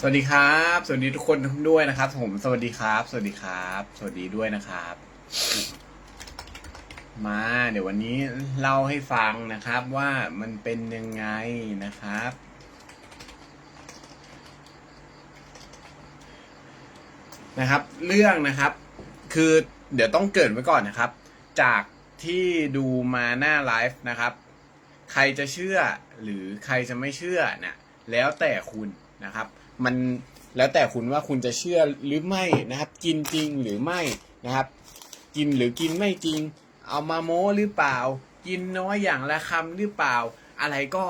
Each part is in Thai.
สวัสดีครับ สวัสดีทุกคนด้วยนะครับ ผม สวัสดีครับ สวัสดีครับ สวัสดีด้วยนะครับ มา เดี๋ยววันนี้เล่าให้ฟังนะครับว่ามันเป็นยังไงนะครับ นะครับ เรื่องนะครับ คือเดี๋ยวต้องเกิดไว้ก่อนนะครับ จากที่ดูมาหน้าไลฟ์นะครับ ใครจะเชื่อหรือใครจะไม่เชื่อนะแล้วแต่คุณนะครับ มันแล้วแต่คุณว่าคุณจะเชื่อหรือไม่นะครับ กินจริงหรือไม่นะครับ กินหรือกินไม่จริง เอามาโม้หรือเปล่า กินน้อยอย่างละคำหรือเปล่า อะไรก็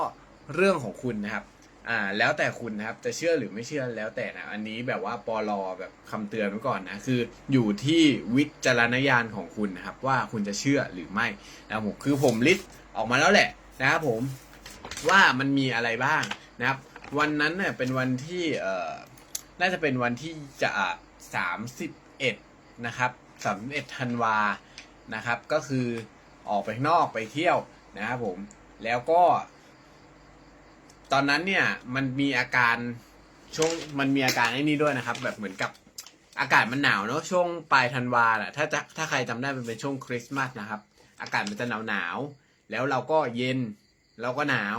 เรื่องของคุณนะครับอ่าแล้วแต่คุณนะครับจะเชื่อหรือไม่เชื่อแล้วแต่นะอันนี้แบบว่าปลอแบบคำเตือนไว้ก่อนนะคืออยู่ที่วิจารณญาณของคุณนะครับ ว่าคุณจะเชื่อหรือไม่นะผมคือผมลิสต์ออกมาแล้วแหละนะครับผมว่ามันมีอะไรบ้างนะครับ วันนั้นเนี่ยเป็นวันที่เอ่อน่าจะเป็นวันที่จะสามสิบเอ็ดนะครับสามสิบเอ็ดธันวานะครับ ก็คือออกไปนอกไปเที่ยวนะครับผมแล้วก็ ตอนนั้นเนี่ยมันมีอาการช่วงมันมีอาการไอ้นี่ด้วยนะครับ แบบเหมือนกับอากาศมันหนาวเนอะช่วงปลายธันวาแหละถ้าจะถ้าใครจำได้มันเป็นช่วงคริสต์มาสนะครับ อากาศมันจะหนาวหนาวแล้วเราก็เย็นเราก็หนาว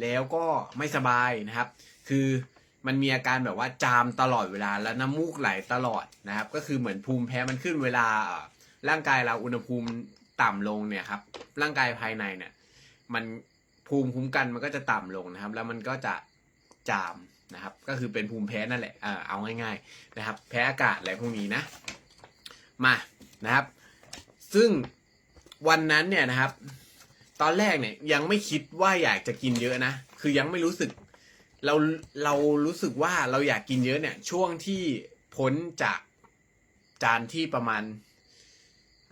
แล้วก็ไม่สบายนะครับ คือมันมีอาการแบบว่าจามตลอดเวลาแล้วน้ำมูกไหลตลอดนะครับ ก็คือเหมือนภูมิแพ้มันขึ้นเวลาเอ่อร่างกายเราอุณหภูมิต่ำลงเนี่ยครับ ร่างกายภายในเนี่ย มันภูมิคุ้มกันมันก็จะต่ำลงนะครับ แล้วมันก็จะจามนะครับ ก็คือเป็นภูมิแพ้นั่นแหละเออเอาง่ายๆนะครับ แพ้อากาศอะไรพวกนี้นะ มานะครับ ซึ่งวันนั้นเนี่ยนะครับ ตอนแรกเนี่ยยังไม่คิดว่าอยากจะกินเยอะนะ คือยังไม่รู้สึก เราเรารู้สึกว่าเราอยากกินเยอะเนี่ย ช่วงที่พ้นจากจานที่ประมาณ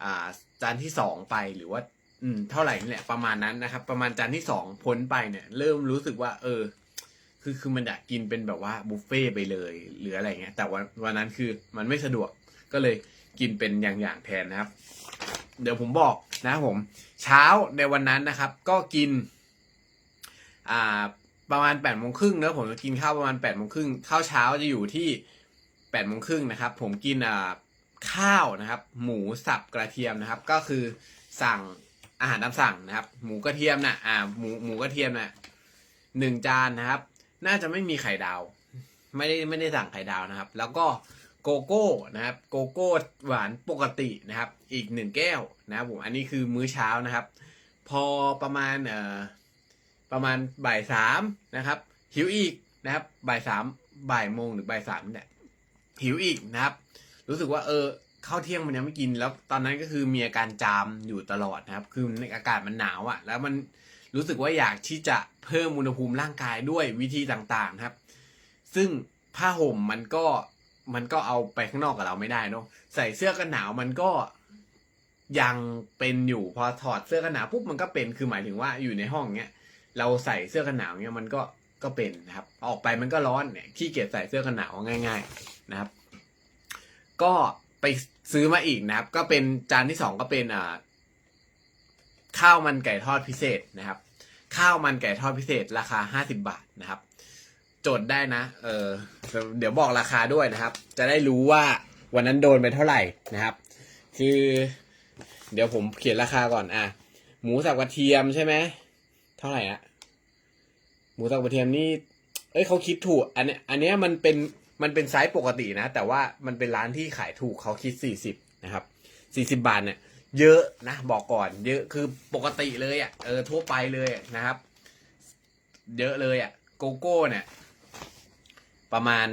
อ่า จานที่สองไปหรือว่า อืม เท่าไหร่นี่แหละประมาณนั้นนะครับ ประมาณจานที่สองพ้นไปเนี่ย เริ่มรู้สึกว่า เออ คือคือมันอยากกินเป็นแบบว่าบุฟเฟ่ต์ไปเลยหรืออะไรเงี้ยแต่วันวันนั้นคือมันไม่สะดวกก็เลยกินเป็นอย่างๆแทนนะครับ เดี๋ยวผมบอกนะครับผม เช้าในวันนั้นนะครับ ก็กิน อ่าประมาณแปดโมงครึ่งนะผมจะกินข้าวประมาณแปดโมงครึ่งข้าวเช้าจะอยู่ที่แปดโมงครึ่งนะครับ ผมกินอ่าข้าวนะครับ หมูสับกระเทียมนะครับ ก็คือสั่งอาหารตามสั่งนะครับ หมูกระเทียมนะอ่าหมูหมูกระเทียมน่ะหนึ่งจานนะครับ น่าจะไม่มีไข่ดาว ไม่ได้ไม่ได้สั่งไข่ดาวนะครับ แล้วก็ โกโก้นะครับโกโก้หวานปกตินะครับ อีกหนึ่งแก้วนะครับผมอันนี้คือมื้อเช้านะครับ พอประมาณเอ่อประมาณบ่ายสามนะครับ หิวอีกนะครับบ่ายสามบ่ายโมงหรือบ่ายสามเนี่ยหิวอีกนะครับ รู้สึกว่าเออข้าวเที่ยงมันยังไม่กินแล้วตอนนั้นก็คือมีอาการจามอยู่ตลอดนะครับ คืออากาศมันหนาวอะ่ะ แล้วมันรู้สึกว่าอยากที่จะเพิ่มอุณหภูมิร่างกายด้วยวิธีต่างๆนะครับ ซึ่งผ้าห่มมันก็ มันก็เอาไปข้างนอกกับเราไม่ได้เนอะใส่เสื้อกันหนาวมันก็ยังเป็นอยู่พอถอดเสื้อกันหนาวปุ๊บมันก็เป็นคือหมายถึงว่าอยู่ในห้องเนี้ยเราใส่เสื้อกันหนาวเนี้ยมันก็ก็เป็นนะครับ ออกไปมันก็ร้อนเนี่ยขี้เกียจใส่เสื้อกันหนาวง่าย ๆนะครับ ก็ไปซื้อมาอีกนะครับ ก็เป็นจานที่สองก็เป็นอ่าข้าวมันไก่ทอดพิเศษนะครับ ข้าวมันไก่ทอดพิเศษราคาห้าสิบาทนะครับ จดได้นะ เออ เดี๋ยวบอกราคาด้วยนะครับ จะได้รู้ว่าวันนั้นโดนไปเท่าไหร่นะครับ คือ เดี๋ยวผมเขียนราคาก่อนอะหมูสับกระเทียมใช่ไหมเท่าไหร่อะหมูสับกระเทียมนี่ เอ้ยเขาคิดถูก อันนี้อันนี้มันเป็นมันเป็นไซส์ปกตินะ แต่ว่ามันเป็นร้านที่ขายถูกเขาคิดสี่สิบนะครับสี่สิบาทเนี่ย เยอะนะบอกก่อน เยอะคือปกติเลยอะ่ะเออทั่วไปเลยนะครับ เยอะเลยอะ่ะโกโก้เนี่ย ประมาณ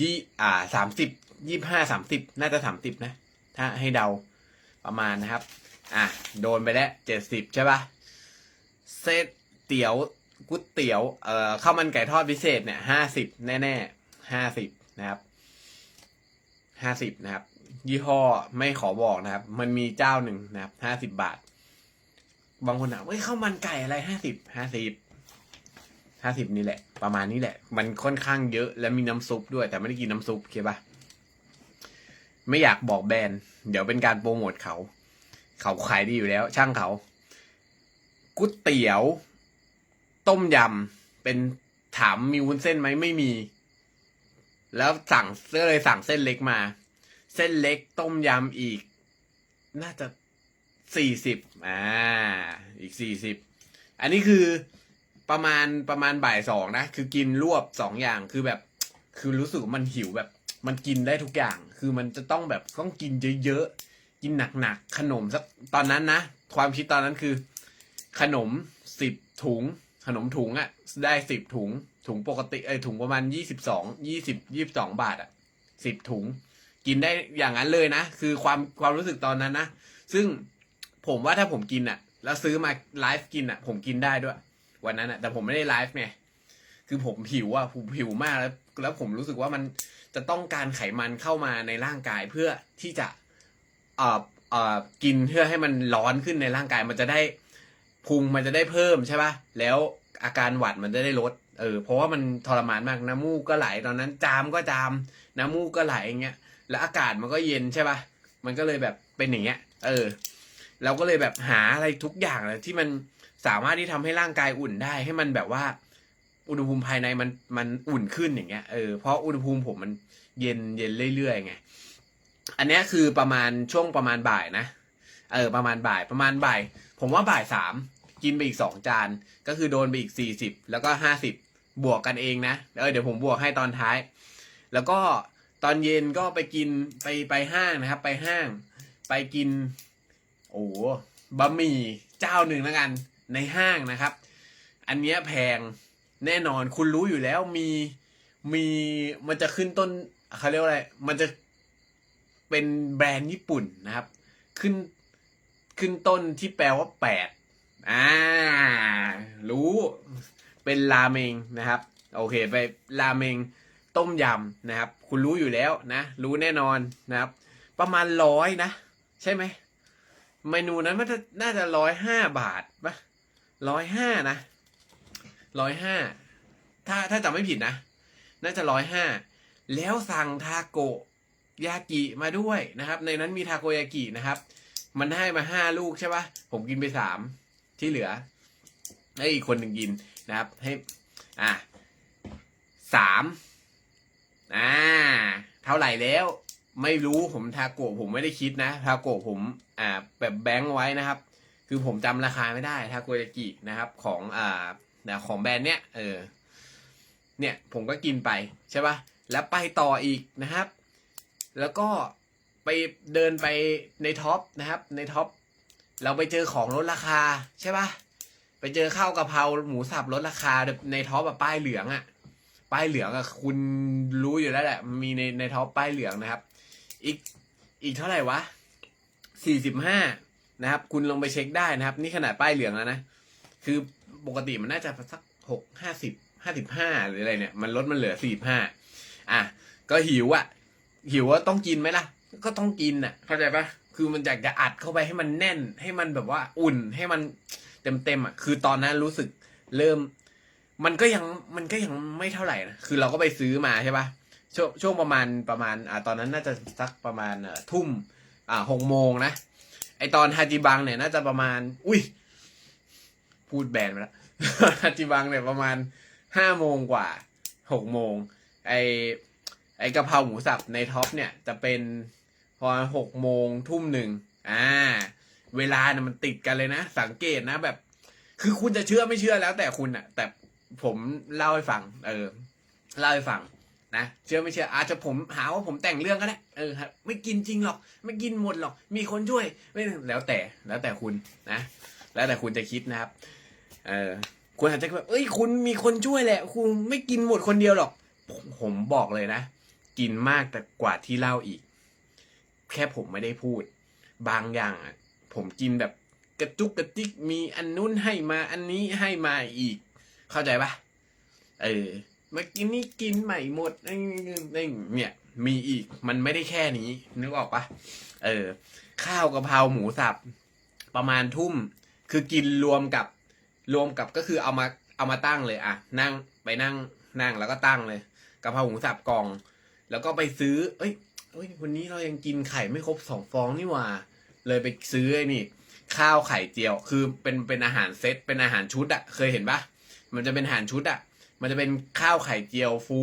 ยี่อ่าสามสิบยี่ห้าสามสิบน่าจะสามสิบนะ ถ้าให้เดาประมาณนะครับ อะ โดนไปแล้วเจ็ดสิบใช่ปะเซตเตี๋ยวก๋วยเตี๋ยวเอ่อข้าวมันไก่ทอดพิเศษเนี่ยห้าสิบแน่ๆห้าสิบนะครับห้าสิบนะครับ ยี่ห้อไม่ขอบอกนะครับ มันมีเจ้าหนึ่งนะครับห้าสิบบาท บางคนถามเฮ้ยข้าวมันไก่อะไรห้าสิบห้าสิบ ห้าสิบนี่แหละ ประมาณนี้แหละ มันค่อนข้างเยอะและมีน้ำซุปด้วย แต่ไม่ได้กินน้ำซุปเคปะไม่อยากบอกแบรนด์เดี๋ยวเป็นการโปรโมทเขา เขาขายดีอยู่แล้ว ช่างเขาก๋วยเตี๋ยว ต้มยำเป็นถามมีวุ้นเส้นไหมไม่มี แล้วสั่งก็เลยสั่งเส้นเล็กมา เส้นเล็กต้มยำอีก น่าจะสี่สิบอ่า อีกสี่สิบอันนี้คือ ประมาณประมาณบ่ายสองนะ คือกินรวบสองอย่างคือแบบ คือรู้สึกมันหิวแบบ มันกินได้ทุกอย่าง คือมันจะต้องแบบต้องกินเยอะๆกินหนักๆขนมสักตอนนั้นนะความคิดตอนนั้นคือ ขนมสิบถุง ขนมถุงอะ่ะ ได้สิบถุง ถุงปกติเอ้ยถุงประมาณยี่สิบสองยี่สิบยี่สิบสองบาทอะ่ะสิบถุง กินได้อย่างนั้นเลยนะ คือความความรู้สึกตอนนั้นนะ ซึ่งผมว่าถ้าผมกินอะ่ะ แล้วซื้อมาไลฟ์กินอะ่ะ ผมกินได้ด้วย วันนั้นอะแต่ผมไม่ได้ไลฟ์ไงคือผมหิวอะผมหิวมากแล้วแล้วผมรู้สึกว่ามันจะต้องการไขมันเข้ามาในร่างกายเพื่อที่จะเอ่อเอ่อกินเพื่อให้มันร้อนขึ้นในร่างกายมันจะได้พุงมันจะได้เพิ่มใช่ป่ะแล้วอาการหวัดมันจะได้ลดเออเพราะว่ามันทรมานมากน้ำมูกก็ไหลตอนนั้น จามก็จามน้ำมูกก็ไหลอย่างเงี้ยแล้วอากาศมันก็เย็นใช่ป่ะมันก็เลยแบบเป็นอย่างเงี้ย เออ เราก็เลยแบบหาอะไรทุกอย่างเลยที่มัน สามารถที่ทำให้ร่างกายอุ่นได้ ให้มันแบบว่า อุณหภูมิภายในมันมันอุ่นขึ้นอย่างเงี้ยเออเพราะอุณหภูมิผมมันเย็นเย็นเรื่อยๆไงอันนี้คือประมาณช่วงประมาณบ่ายนะ เออ ประมาณบ่ายประมาณบ่าย ผมว่าบ่ายสามกินไปอีกสองจาน ก็คือโดนไปอีกสี่สิบแล้วก็ห้าสิบบวกกันเองนะเออเดี๋ยวผมบวกให้ตอนท้าย แล้วก็ตอนเย็นก็ไปกินไปไปห้างนะครับ ไปห้าง ไปกิน โอ้บะหมี่เจ้าหนึ่งแล้วกัน ในห้างนะครับ อันเนี้ยแพงแน่นอนคุณรู้อยู่แล้วมีมีมันจะขึ้นต้นเขาเรียกว่าอะไร มันจะเป็นแบรนด์ญี่ปุ่นนะครับ ขึ้นขึ้นต้นที่แปลว่าแปดอ่ารู้เป็นราเมงนะครับ โอเค ไปราเมงต้มยำนะครับ คุณรู้อยู่แล้วนะ รู้แน่นอนนะครับ ประมาณร้อยนะ ใช่ไหมเมนูนั้นมันน่าจะร้อยห้าบาทปะ ร้อยห้านะร้อยห้าถ้าถ้าจำไม่ผิดนะ น่าจะร้อยห้าแล้วสั่งทาโกยากิมาด้วยนะครับ ในนั้นมีทาโกยากินะครับ มันให้มาห้าลูกใช่ปะผมกินไปสามที่เหลือให้อีกคนหนึ่งกินนะครับ ให้อะสามอ่า เท่าไหร่แล้ว ไม่รู้ผมทาโกะผมไม่ได้คิดนะ ทาโกะผม อ่า แบบแบงค์ไว้นะครับ คือผมจำราคาไม่ได้ทาโกยากินะครับ ของอ่าของแบรนด์เนี้ยเออเนี่ยผมก็กินไปใช่ปะแล้วไปต่ออีกนะครับ แล้วก็ไปเดินไปในท็อปนะครับ ในท็อปเราไปเจอของลดราคาใช่ปะไปเจอข้าวกะเพราหมูสับลดราคาในท็อปแบบป้ายเหลืองอะป้ายเหลืองอะคุณรู้อยู่แล้วแหละมีในในท็อปป้ายเหลืองนะครับ อีกอีกเท่าไหร่วะสี่สิบห้า นะครับ คุณลองไปเช็คได้นะครับ นี่ขนาดป้ายเหลืองแล้วนะ คือปกติมันน่าจะสักหกห้าสิบห้าสิบห้าหรืออะไรเนี่ย มันลดมันเหลือสี่ห้าอะ ก็หิวอะ หิวว่าต้องกินไหมล่ะ ก็ต้องกินอะ เข้าใจปะคือมันอยากจะอัดเข้าไปให้มันแน่น ให้มันแบบว่าอุ่น ให้มันเต็มเต็มอะ คือตอนนั้นรู้สึกเริ่ม มันก็ยังมันก็ยังไม่เท่าไหร่นะ คือเราก็ไปซื้อมาใช่ปะช่วงช่วงประมาณประมาณอ่าตอนนั้นน่าจะสักประมาณเอ่อทุ่มอ่าหกโมงนะ ไอตอนฮาจิบังเนี่ยน่าจะประมาณ อุ้ย พูดแบนไปแล้วฮาจิบังเนี่ยประมาณห้าโมงกว่าหกโมงไอไอกะเพราหมูสับในท็อปเนี่ยจะเป็นพอหกโมงทุ่มหนึ่งอ่า เวลาเนี่ยมันติดกันเลยนะ สังเกตนะแบบ คือคุณจะเชื่อไม่เชื่อแล้วแต่คุณอะแต่ผมเล่าให้ฟัง เออ เล่าให้ฟัง นะเชื่อไม่เชื่ออาจจะผมหาว่าผมแต่งเรื่องก็ได้เออครับไม่กินจริงหรอก ไม่กินหมดหรอก มีคนช่วยไม่แล้วแต่แล้วแต่คุณนะ แล้วแต่คุณจะคิดนะครับเออคุณอาจจะแบบเอ้ยคุณมีคนช่วยแหละ คุณไม่กินหมดคนเดียวหรอก ผมผมบอกเลยนะ กินมากแต่กว่าที่เล่าอีก แค่ผมไม่ได้พูด บางอย่างอะผมกินแบบกระจุกกระติกมีอันนู้นให้มาอันนี้ให้มาอีก เข้าใจปะเออ เมื่อกี้นี่กินใหม่หมดเนี่ยมีอีกมันไม่ได้แค่นี้ นึกออกปะเออ ข้าวกะเพราหมูสับ ประมาณทุ่ม คือกินรวมกับรวมกับก็คือเอามาเอามาตั้งเลยอะนั่งไปนั่งนั่งแล้วก็ตั้งเลยกะเพราหมูสับกล่อง แล้วก็ไปซื้อ เอ้ยเอ้ยวันนี้เรายังกินไข่ไม่ครบสองฟองนี่หว่า เลยไปซื้อไอ้นี่ ข้าวไข่เจียว คือเป็นเป็นอาหารเซตเป็นอาหารชุดอะเคยเห็นปะมันจะเป็นอาหารชุดอะ มันจะเป็นข้าวไข่เจียวฟู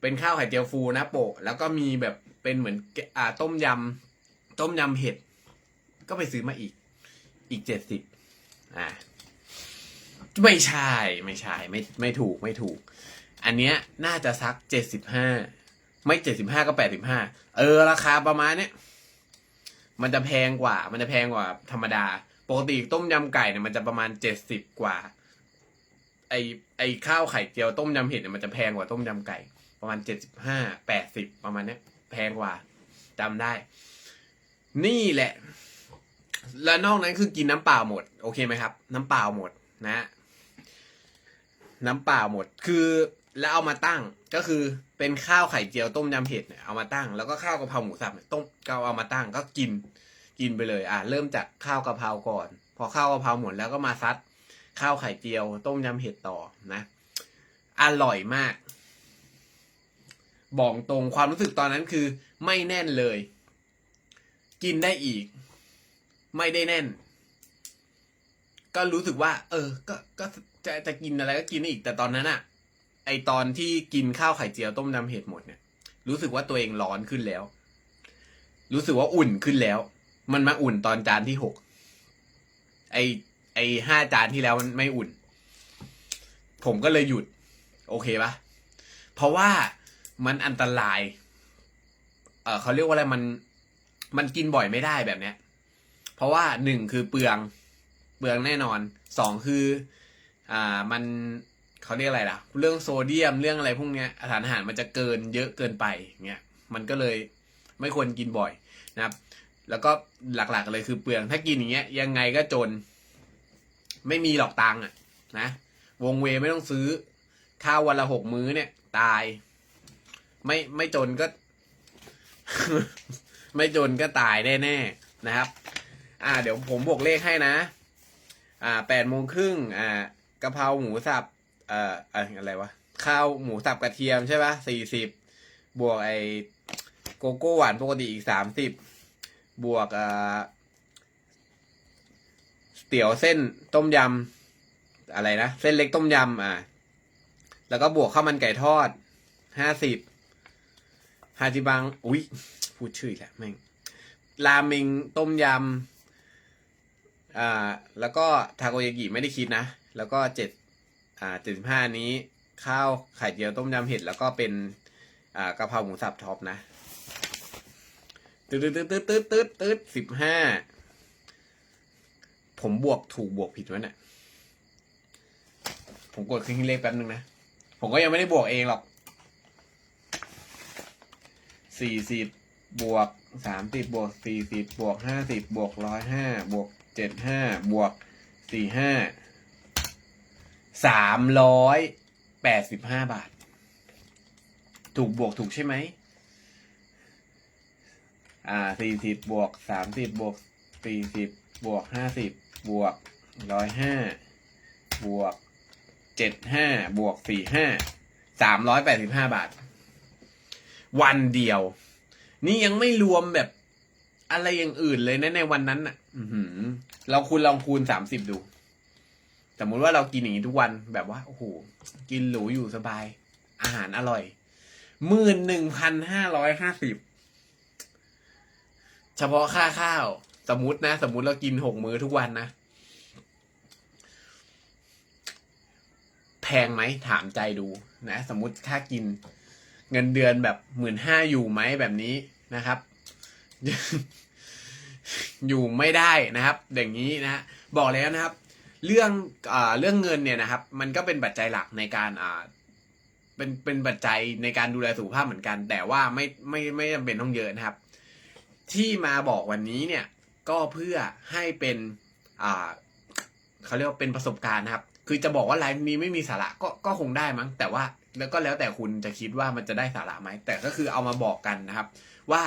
เป็นข้าวไข่เจียวฟูนะโปะ แล้วก็มีแบบเป็นเหมือนอ่าต้มยำต้มยำเห็ด ก็ไปซื้อมาอีก อีกเจ็ดสิบอ่าไม่ใช่ไม่ใช่ไม่ไม่ถูกไม่ถูก อันเนี้ยน่าจะสักเจ็ดสิบห้าไม่เจ็ดสิบห้าก็แปดสิบห้าเออ ราคาประมาณเนี้ยมันจะแพงกว่า มันจะแพงกว่าธรรมดา ปกติต้มยำไก่เนี่ยมันจะประมาณเจ็ดสิบกว่า ไอไอข้าวไข่เจียวต้มยำเห็ดเนี่ยมันจะแพงกว่าต้มยำไก่ ประมาณเจ็ดสิบห้าแปดสิบประมาณเนี้ยแพงกว่าจำได้ นี่แหละ แล้วนอกนั้นคือกินน้ำเปล่าหมด โอเคไหมครับ น้ำเปล่าหมดนะ น้ำเปล่าหมด คือแล้วเอามาตั้งก็คือเป็นข้าวไข่เจียวต้มยำเห็ดเนี่ยเอามาตั้ง แล้วก็ข้าวกะเพราหมูสับเนี่ยต้มก็เอามาตั้งก็กินกินไปเลย อะเริ่มจากข้าวกะเพราก่อน พอข้าวกะเพราหมดแล้วก็มาซัด ข้าวไข่เจียว ต้มยำเห็ดต่อนะ อร่อยมาก บอกตรงความรู้สึกตอนนั้นคือ ไม่แน่นเลย กินได้อีก ไม่ได้แน่น ก็รู้สึกว่า เออ ก็ก็จะจะกินอะไรก็กินได้อีกแต่ตอนนั้นอะไอตอนที่กินข้าวไข่เจียวต้มยำเห็ดหมดเนี่ย รู้สึกว่าตัวเองร้อนขึ้นแล้ว รู้สึกว่าอุ่นขึ้นแล้ว มันมาอุ่นตอนจานที่หกไอ ไอห้าจานที่แล้วมันไม่อุ่น ผมก็เลยหยุด โอเคปะเพราะว่ามันอันตราย เออเขาเรียกว่าอะไรมัน มันกินบ่อยไม่ได้แบบเนี้ย เพราะว่าหนึ่งคือเปลืองเปลืองแน่นอนสองคือ อ่ามันเขาเรียกอะไรล่ะ เรื่องโซเดียมเรื่องอะไรพวกเนี้ยสารอาหารมันจะเกินเยอะเกินไปเงี้ยมันก็เลยไม่ควรกินบ่อยนะครับ แล้วก็หลักๆเลยคือเปลืองถ้ากินอย่างเงี้ยยังไงก็จน ไม่มีหรอกตังค์อะนะ วงเวไม่ต้องซื้อ ข้าววันละหกมื้อเนี่ย ตาย ไม่ไม่จนก็ ไม่จนก็ตายแน่ๆนะครับ อ่า เดี๋ยวผมบวกเลขให้นะ อ่าแปดโมงครึ่งอ่ากะเพราหมูสับเอ่ออะไรวะข้าวหมูสับกระเทียมใช่ปะสี่สิบบวกไอโกโก้หวานปกติอีกสามสิบบวกอ่า ตี๋ยวเส้นต้มยำอะไรนะ เส้นเล็กต้มยำอ่า แล้วก็บวกข้าวมันไก่ทอดห้าสิบฮาจิบัง อุ๊ยพูดชื่ออีกแล้วแม่งราเมงต้มยำอ่า แล้วก็ทาโกยากิไม่ได้คิดนะ แล้วก็เจ็ดอ่าเจ็ดสิบห้านี้ ข้าวไข่เจียวต้มยำเห็ด แล้วก็เป็น อ่ากะเพราหมูสับท็อปนะ ตืดตืดตืดตืดตืดตืดสิบห้า ผมบวกถูกบวกผิดวะเนี่ย ผมกดเครื่องคิดเลขแป๊บนึงนะ ผมก็ยังไม่ได้บวกเองหรอก สี่สิบบวกสามสิบบวกสี่สิบบวกห้าสิบบวกร้อยห้าบวกเจ็ดห้าบวกสี่ห้าสามร้อยแปดสิบห้าบาท ถูกบวกถูกใช่ไหม อ่าสี่สิบบวกสามสิบบวกสี่สิบบวกห้าสิบ บวกร้อยห้าบวกเจ็ดห้าบวกสี่ห้าสามร้อยแปดสิบห้าบาท วันเดียว นี่ยังไม่รวมแบบอะไรอย่างอื่นเลยนะในวันนั้นน่ะอือเราคูณลองคูณสามสิบดู สมมุติว่าเรากินอย่างนี้ทุกวันแบบว่า โอ้โห กินหรูอยู่สบาย อาหารอร่อยหมื่นหนึ่งพันห้าร้อยห้าสิบ เฉพาะค่าข้าว สมมตินะ สมมติเรากินหกมื้อทุกวันนะ แพงไหมถามใจดูนะ สมมติถ้ากินเงินเดือนแบบหมื่นห้าอยู่ไหมแบบนี้นะครับ อยู่ไม่ได้นะครับ อย่างนี้นะ บอกแล้วนะครับ เรื่องอเรื่องเงินเนี่ยนะครับ มันก็เป็นปัจจัยหลักในการอ่าเป็นเป็นปัจจัยในการดูแลสุขภาพเหมือนกัน แต่ว่าไม่ไม่ไม่จำเป็นต้องเยอะนะครับ ที่มาบอกวันนี้เนี่ย ก็เพื่อให้เป็นอ่าเขาเรียกว่าเป็นประสบการณ์นะครับ คือจะบอกว่าไลฟ์นี้ไม่มีสาระก็ก็คงได้มั้ง แต่ว่าแล้วก็แล้วแต่คุณจะคิดว่ามันจะได้สาระไหม แต่ก็คือเอามาบอกกันนะครับ ว่า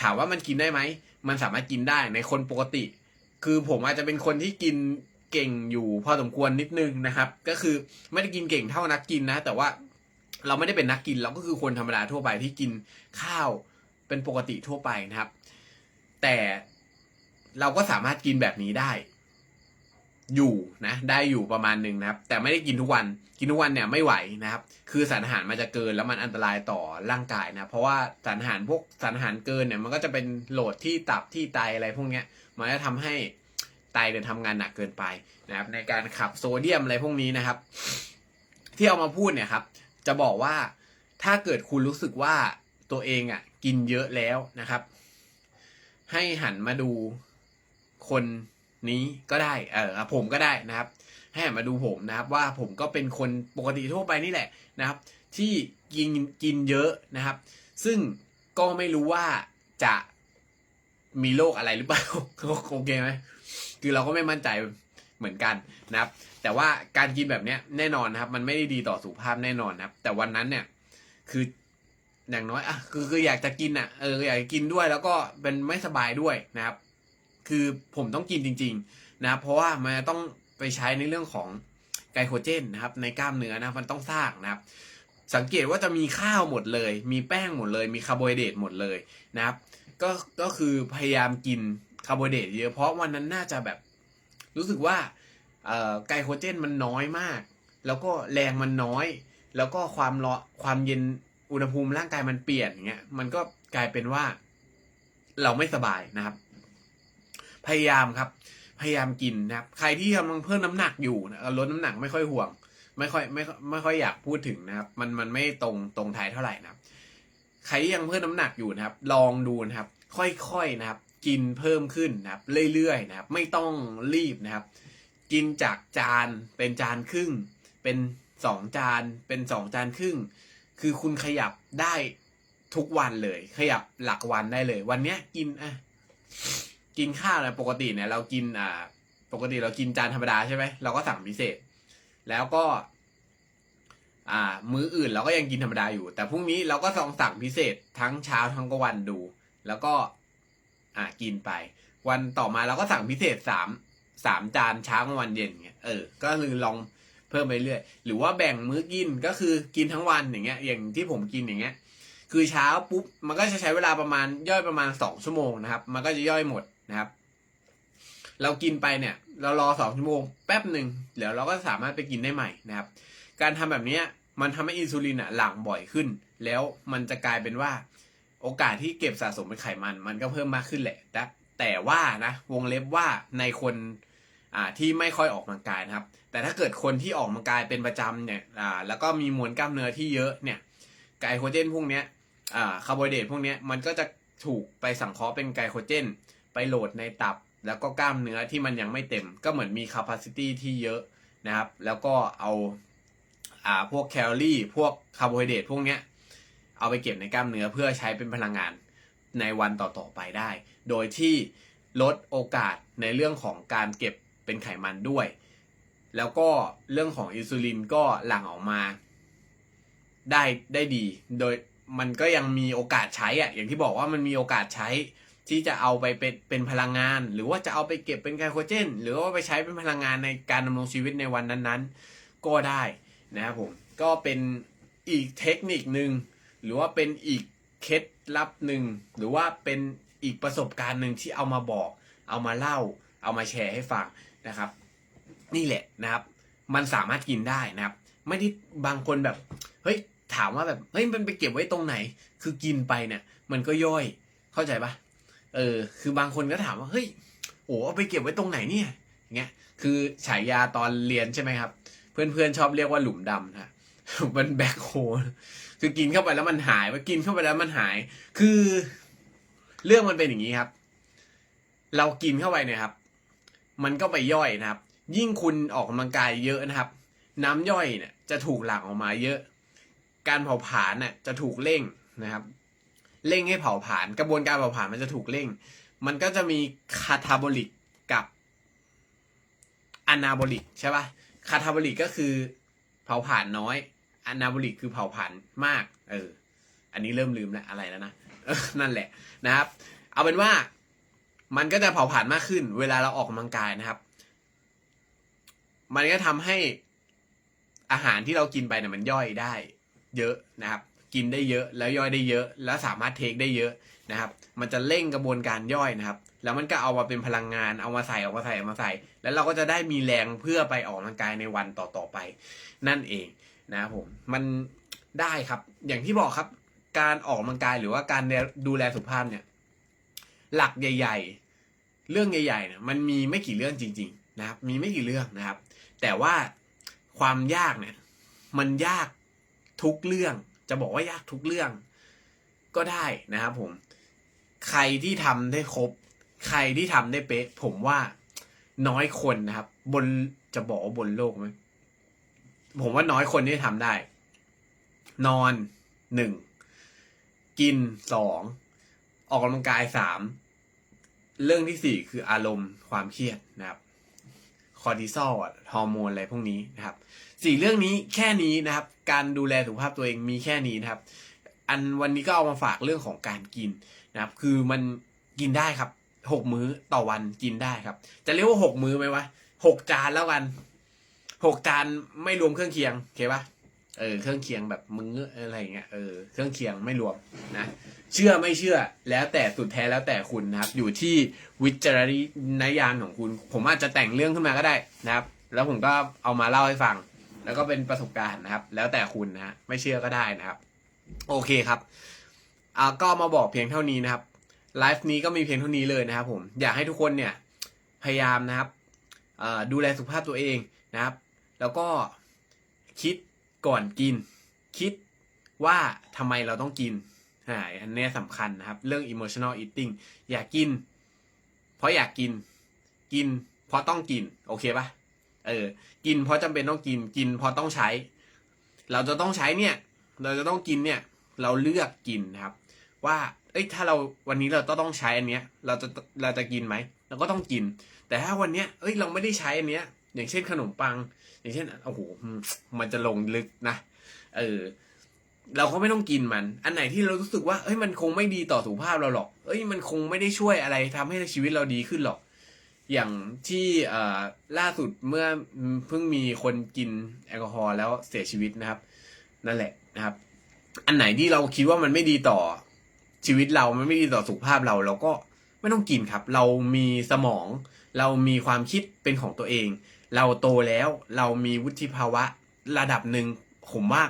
ถามว่ามันกินได้ไหม มันสามารถกินได้ในคนปกติ คือผมอาจจะเป็นคนที่กินเก่งอยู่พอสมควรนิดนึงนะครับ ก็คือไม่ได้กินเก่งเท่านักกินนะ แต่ว่าเราไม่ได้เป็นนักกินเราก็คือคนธรรมดาทั่วไปที่กินข้าวเป็นปกติทั่วไปนะครับ แต่ เราก็สามารถกินแบบนี้ได้ อยู่นะได้อยู่ประมาณหนึ่งนะครับ แต่ไม่ได้กินทุกวันกินทุกวันเนี่ยไม่ไหวนะครับ คือสารอาหารมันจะเกินแล้วมันอันตรายต่อร่างกายนะเพราะว่าสารอาหารพวกสารอาหารเกินเนี่ยมันก็จะเป็นโหลดที่ตับที่ไตอะไรพวกเนี้ยมันจะทำให้ไตเนี่ยทำงานหนักเกินไปนะครับ ในการขับโซเดียมอะไรพวกนี้นะครับ ที่เอามาพูดเนี่ยครับ จะบอกว่าถ้าเกิดคุณรู้สึกว่าตัวเองอะ กินเยอะแล้วนะครับ ให้หันมาดู คนนี้ก็ได้เออผมก็ได้นะครับ ให้มาดูผมนะครับ ว่าผมก็เป็นคนปกติทั่วไปนี่แหละนะครับ ที่กินกินเยอะนะครับ ซึ่งก็ไม่รู้ว่าจะมีโรคอะไรหรือเปล่าโอเคไหมคือเราก็ไม่มั่นใจเหมือนกันนะครับ แต่ว่าการกินแบบเนี้ยแน่นอนนะครับ มันไม่ได้ดีต่อสุขภาพแน่นอนนะครับ แต่วันนั้นเนี่ยคืออย่างน้อยอะคือคืออยากจะกินอะเอออยากกินด้วยแล้วก็เป็นไม่สบายด้วยนะครับ คือผมต้องกินจริงๆนะเพราะว่ามันต้องไปใช้ในเรื่องของไกลโคเจนนะครับ ในกล้ามเนื้อนะมันต้องสร้างนะครับสังเกตว่าจะมีข้าวหมดเลย มีแป้งหมดเลย มีคาร์โบไฮเดรตหมดเลยนะครับ ก็ก็คือพยายามกินคาร์โบไฮเดรตเยอะเพราะวันนั้นน่าจะแบบ รู้สึกว่าไกลโคเจนมันน้อยมาก แล้วก็แรงมันน้อย แล้วก็ความร้อนความเย็นอุณหภูมิร่างกายมันเปลี่ยนอย่างเงี้ยมันก็กลายเป็นว่า เราไม่สบายนะครับ พยายามครับ พยายามกินนะครับ ใครที่กำลังเพิ่มน้ำหนักอยู่นะลดน้ำหนักไม่ค่อยห่วง ไม่ค่อยไม่ไม่ค่อยอยากพูดถึงนะครับ มันมันไม่ตรงตรงไทยเท่าไหร่นะครับ ใครที่ยังเพิ่มน้ำหนักอยู่นะครับ ลองดูนะครับ ค่อยๆนะครับ กินเพิ่มขึ้นนะครับ เรื่อยๆนะครับ ไม่ต้องรีบนะครับ กินจากจานเป็นจานครึ่ง เป็นสองจานเป็นสองจานครึ่ง คือคุณขยับได้ทุกวันเลย ขยับหลักวันได้เลย วันเนี้ยกินอะ กินข้าวเนะปกติเนี่ยเรากินอ่าปกติเรากินจานธรรมดาใช่ไหมเราก็สั่งพิเศษ แล้วก็ อ่า มื้ออื่นเราก็ยังกินธรรมดาอยู่ แต่พรุ่งนี้เราก็ลองสั่งพิเศษทั้งเช้าทั้งกลางวันดู แล้วก็ อ่ากินไป วันต่อมาเราก็สั่งพิเศษสามสามจานเช้ากลางวันเย็นเงี้ยเออก็คือลองเพิ่มไปเรื่อยหรือว่าแบ่งมื้อกินก็คือกินทั้งวันอย่างเงี้ย อย่างที่ผมกินอย่างเงี้ย คือเช้าปุ๊บมันก็จะใช้เวลาประมาณย่อยประมาณสองชั่วโมงนะครับ มันก็จะย่อยหมด นะครับ เรากินไปเนี่ย เรารอสองชั่วโมงแป๊บหนึ่งเดี๋ยวเราก็สามารถไปกินได้ใหม่นะครับ การทำแบบนี้มันทำให้อินซูลินอะหลั่งบ่อยขึ้น แล้วมันจะกลายเป็นว่า โอกาสที่เก็บสะสมเป็นไขมัน มันก็เพิ่มมากขึ้นแหละแต่แต่ว่านะวงเล็บว่าในคนอ่าที่ไม่ค่อยออกกำลังกายนะครับ แต่ถ้าเกิดคนที่ออกกำลังกายเป็นประจำเนี่ยอ่าแล้วก็มีมวลกล้ามเนื้อที่เยอะเนี่ยไกลโคเจนพวกเนี้ยอ่าคาร์โบไฮเดรตพวกเนี้ยมันก็จะถูกไปสังเคราะห์เป็นไกลโคเจน ไปโหลดในตับ แล้วก็กล้ามเนื้อที่มันยังไม่เต็ม ก็เหมือนมี capacity ที่เยอะนะครับ แล้วก็เอาอ่าพวกแคลอรี่ พวกคาร์โบไฮเดรตพวกเนี้ยเอาไปเก็บในกล้ามเนื้อเพื่อใช้เป็นพลังงานในวันต่อๆไปได้ โดยที่ลดโอกาสในเรื่องของการเก็บเป็นไขมันด้วย แล้วก็เรื่องของอินซูลินก็หลั่งออกมาได้ได้ดี โดยมันก็ยังมีโอกาสใช้อะอย่างที่บอกว่ามันมีโอกาสใช้ ที่จะเอาไปเป็นเป็นพลังงาน หรือว่าจะเอาไปเก็บเป็นไกลโคเจน หรือว่าไปใช้เป็นพลังงานในการดำรงชีวิตในวันนั้นๆ ก็ได้นะครับผมก็เป็นอีกเทคนิคหนึ่งหรือว่าเป็นอีกเคล็ดลับหนึ่งหรือว่าเป็นอีกประสบการณ์หนึ่งที่เอามาบอก เอามาเล่า เอามาแชร์ให้ฟังนะครับ นี่แหละนะครับ มันสามารถกินได้นะครับ ไม่ได้บางคนแบบเฮ้ยถามว่าแบบเฮ้ยมันไปเก็บไว้ตรงไหน คือกินไปเนี่ยมันก็ย่อยเข้าใจปะ เออ คือบางคนก็ถามว่าเฮ้ยโอ้เอาไปเก็บไว้ตรงไหนเนี่ยอย่างเงี้ยคือฉายาตอนเรียนใช่ไหมครับ เพื่อนๆชอบเรียกว่าหลุมดำนะมันแบ็คโฮลคือกินเข้าไปแล้วมันหายว่ากินเข้าไปแล้วมันหาย คือเรื่องมันเป็นอย่างนี้ครับ เรากินเข้าไปเนี่ยครับ มันก็ไปย่อยนะครับ ยิ่งคุณออกกำลังกายเยอะนะครับ น้ำย่อยเนี่ยจะถูกหลั่งออกมาเยอะ การเผาผลาญเนี่ยจะถูกเร่งนะครับ เร่งให้เผาผลาญกระบวนการเผาผลาญมันจะถูกเร่ง มันก็จะมีคาทาบอลิกกับอนาบอลิกใช่ปะคาทาบอลิกก็คือเผาผลาญน้อยอนาบอลิกคือเผาผลาญมาก เออ อันนี้เริ่มลืมแล้วอะไรแล้วนะออนั่นแหละนะครับ เอาเป็นว่ามันก็จะเผาผลาญมากขึ้น เวลาเราออกกำลังกายนะครับ มันก็ทำให้อาหารที่เรากินไปเนี่ยมันย่อยได้ เยอะนะครับ กินได้เยอะแล้วย่อยได้เยอะ แล้วสามารถเทคได้เยอะนะครับ มันจะเร่งกระบวนการย่อยนะครับ แล้วมันก็เอามาเป็นพลังงานเอามาใส่เอามาใส่เอามาใส่ แล้วเราก็จะได้มีแรงเพื่อไปออกกำลังกายในวันต่อๆไป นั่นเองนะครับผมมันได้ครับ อย่างที่บอกครับ การออกกำลังกายหรือว่าการดูแลสุขภาพเนี่ย หลักใหญ่ ๆ เรื่องใหญ่ๆเนี่ยมันมีไม่กี่เรื่องจริง ๆ นะครับ มีไม่กี่เรื่องนะครับ แต่ว่าความยากเนี่ย มันยากทุกเรื่อง จะบอกว่ายากทุกเรื่องก็ได้นะครับผม ใครที่ทำได้ครบ ใครที่ทำได้เป๊ะ ผมว่าน้อยคนนะครับ บนจะบอกว่าบนโลกไหมผมว่าน้อยคนที่ทำได้ นอนหนึ่งกินสองออกกำลังกายสามเรื่องที่สี่คืออารมณ์ความเครียดนะครับ คอร์ติซอลฮอร์โมนอะไรพวกนี้นะครับ สี่เรื่องนี้แค่นี้นะครับ การดูแลสุขภาพตัวเองมีแค่นี้นะครับ อันวันนี้ก็เอามาฝากเรื่องของการกินนะครับ คือมันกินได้ครับหกมื้อต่อวันกินได้ครับ จะเรียกว่าหกมื้อไหมวะหกจานแล้วกันหกจานไม่รวมเครื่องเคียงโอเคปะเออเครื่องเคียงแบบมื้ออะไรเงี้ยเออเครื่องเคียงไม่รวมนะเชื่อไม่เชื่อแล้วแต่สุดแท้แล้วแต่คุณนะครับ อยู่ที่วิจารณญาณของคุณ ผมอาจจะแต่งเรื่องขึ้นมาก็ได้นะครับ แล้วผมก็เอามาเล่าให้ฟัง แล้วก็เป็นประสบการณ์นะครับ แล้วแต่คุณนะฮะไม่เชื่อก็ได้นะครับ โอเคครับอ่าก็มาบอกเพียงเท่านี้นะครับไลฟ์นี้ก็มีเพียงเท่านี้เลยนะครับ ผมอยากให้ทุกคนเนี่ยพยายามนะครับดูแลสุขภาพตัวเองนะครับ แล้วก็คิดก่อนกิน คิดว่าทำไมเราต้องกินอ่าอันนี้ยสำคัญนะครับ เรื่อง emotional eating อยากกิน เพราะอยากกินกิน เพราะต้องกิน โอเคปะ เออ กินเพราะจำเป็นต้องกิน กินเพราะต้องใช้ เราจะต้องใช้เนี่ย เราจะต้องกินเนี่ย เราเลือกกินนะครับ ว่า เอ้ย ถ้าเราวันนี้เราต้องใช้อันเนี้ย เราจะ เราจะกินไหม เราก็ต้องกิน แต่ถ้าวันเนี้ย เอ้ย เราไม่ได้ใช้อันเนี้ย อย่างเช่นขนมปัง อย่างเช่น โอ้โห มันจะลงลึกนะ เออ เราก็ไม่ต้องกินมัน อันไหนที่เรารู้สึกว่า เอ้ย มันคงไม่ดีต่อสุขภาพเราหรอก เอ้ย มันคงไม่ได้ช่วยอะไรทำให้ชีวิตเราดีขึ้นหรอก อย่างที่ล่าสุดเมื่อเพิ่งมีคนกินแอลกอฮอล์แล้วเสียชีวิตนะครับ นั่นแหละนะครับ อันไหนที่เราคิดว่ามันไม่ดีต่อชีวิตเรามันไม่ดีต่อสุขภาพเราเราก็ไม่ต้องกินครับ เรามีสมอง เรามีความคิดเป็นของตัวเอง เราโตแล้วเรามีวุฒิภาวะระดับหนึ่งผมว่า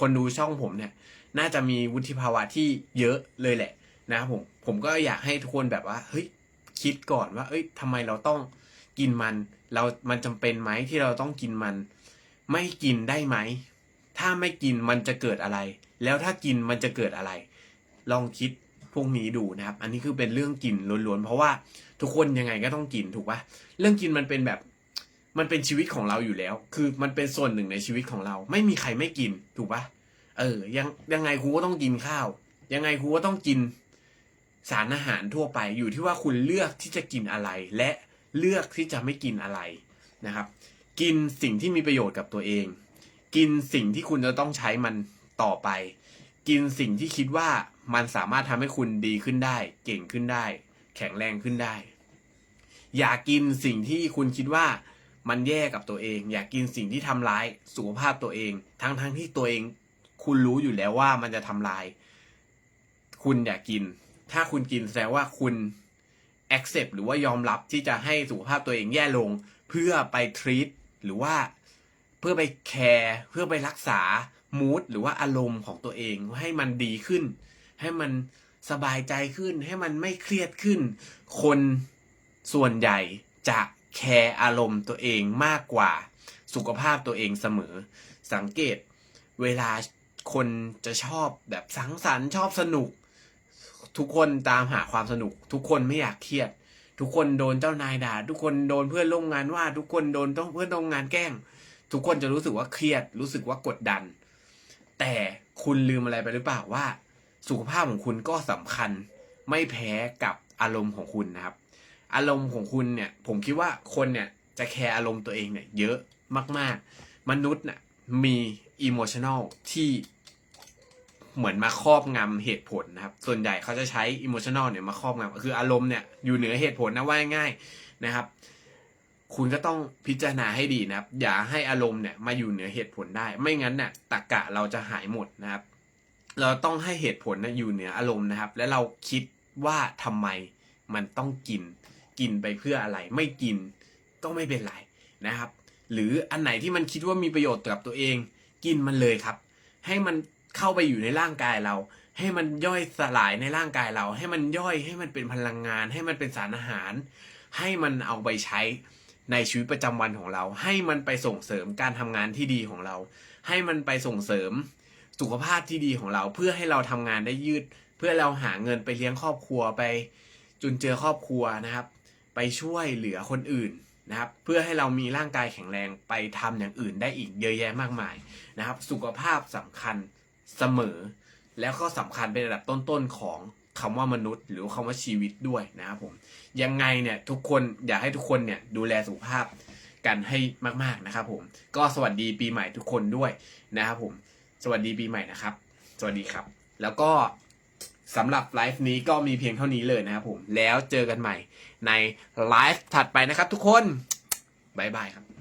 คนดูช่องผมเนี่ย น่าจะมีวุฒิภาวะที่เยอะเลยแหละนะครับผมผมก็อยากให้ทุกคนแบบว่าเฮ้ย คิดก่อนว่า เอ้ยทำไมเราต้องกินมัน เรามันจำเป็นไหมที่เราต้องกินมัน ไม่กินได้ไหม ถ้าไม่กินมันจะเกิดอะไร แล้วถ้ากินมันจะเกิดอะไร ลองคิดพวกนี้ดูนะครับ อันนี้คือเป็นเรื่องกินล้วนๆ เพราะว่าทุกคนยังไงก็ต้องกินถูกปะเรื่องกินมันเป็นแบบ มันเป็นชีวิตของเราอยู่แล้ว คือมันเป็นส่วนหนึ่งในชีวิตของเรา ไม่มีใครไม่กินถูกปะเออ ยังยังไงครูก็ต้องกินข้าว ยังไงครูก็ต้องกิน สารอาหารทั่วไปอยู่ที่ว่าคุณเลือกที่จะกินอะไร และเลือกที่จะไม่กินอะไรนะครับ กินสิ่งที่มีประโยชน์กับตัวเอง กินสิ่งที่คุณจะต้องใช้มันต่อไป กินสิ่งที่คิดว่ามันสามารถทำให้คุณดีขึ้นได้ เก่งขึ้นได้ แข็งแรงขึ้นได้ อย่ากินสิ่งที่คุณคิดว่ามันแย่กับตัวเอง อย่ากินสิ่งที่ทำร้ายสุขภาพตัวเอง ทั้งทั้งที่ตัวเอง คุณรู้อยู่แล้วว่ามันจะทำลาย คุณอย่ากิน ถ้าคุณกินแสดงว่าคุณ accept หรือว่ายอมรับที่จะให้สุขภาพตัวเองแย่ลง เพื่อไป treat หรือว่าเพื่อไปแคร์เพื่อไปรักษา mood หรือว่าอารมณ์ของตัวเองให้มันดีขึ้น ให้มันสบายใจขึ้น ให้มันไม่เครียดขึ้น คนส่วนใหญ่จะแคร์อารมณ์ตัวเองมากกว่าสุขภาพตัวเองเสมอ สังเกตเวลาคนจะชอบแบบสังสรรค์ชอบสนุก ทุกคนตามหาความสนุก ทุกคนไม่อยากเครียด ทุกคนโดนเจ้านายด่า ทุกคนโดนเพื่อนร่วมงานว่า ทุกคนโดนต้องเพื่อนร่วมงานแกล้ง ทุกคนจะรู้สึกว่าเครียด รู้สึกว่ากดดัน แต่คุณลืมอะไรไปหรือเปล่าว่า สุขภาพของคุณก็สำคัญ ไม่แพ้กับอารมณ์ของคุณนะครับ อารมณ์ของคุณเนี่ย ผมคิดว่าคนเนี่ยจะแคร์อารมณ์ตัวเองเนี่ยเยอะมากๆ มนุษย์น่ะมีอิโมชัน a ลที่ เหมือนมาครอบงำเหตุผลนะครับ ส่วนใหญ่เขาจะใช้อิโมชัน a ลเนี่ยมาครอบงำคืออารมณ์เนี่ยอยู่เหนือเหตุผลนะว่าง่ายๆนะครับ คุณก็ต้องพิจารณาให้ดีนะครับ อย่าให้อารมณ์เนี่ยมาอยู่เหนือเหตุผลได้ ไม่งั้นเนี่ยตรกกะเราจะหายหมดนะครับ เราต้องให้เหตุผลนะอยู่เหนืออารมณ์นะครับ และเราคิดว่าทำไมมันต้องกิน กินไปเพื่ออะไร ไม่กินก็ไม่เป็นไรนะครับ หรืออันไหนที่มันคิดว่ามีประโยชน์กับตัวเอง กินมันเลยครับ ให้มัน เข้าไปอยู่ในร่างกายเรา ให้มันย่อยสลายในร่างกายเรา ให้มันย่อยให้มันเป็นพลังงาน ให้มันเป็นสารอาหาร ให้มันเอาไปใช้ในชีวิตประจำวันของเรา ให้มันไปส่งเสริมการทำงานที่ดีของเรา ให้มันไปส่งเสริมสุขภาพที่ดีของเรา เพื่อให้เราทำงานได้ยืด เพื่อเราหาเงินไปเลี้ยงครอบครัวไปจุนเจือครอบครัวนะครับ ไปช่วยเหลือคนอื่นนะครับ เพื่อให้เรามีร่างกายแข็งแรงไปทำอย่างอื่นได้อีกเยอะแยะมากมายนะครับ สุขภาพสำคัญ เสมอ แล้วก็สำคัญเป็นระดับต้นๆของคำว่ามนุษย์ หรือคำว่าชีวิตด้วยนะครับผมยังไงเนี่ยทุกคนอยากให้ทุกคนเนี่ยดูแลสุขภาพกันให้มาก ๆนะครับผมก็สวัสดีปีใหม่ทุกคนด้วยนะครับผมสวัสดีปีใหม่นะครับ สวัสดีครับ แล้วก็สำหรับไลฟ์นี้ก็มีเพียงเท่านี้เลยนะครับผมแล้วเจอกันใหม่ในไลฟ์ถัดไปนะครับทุกคนบ๊ายบายครับ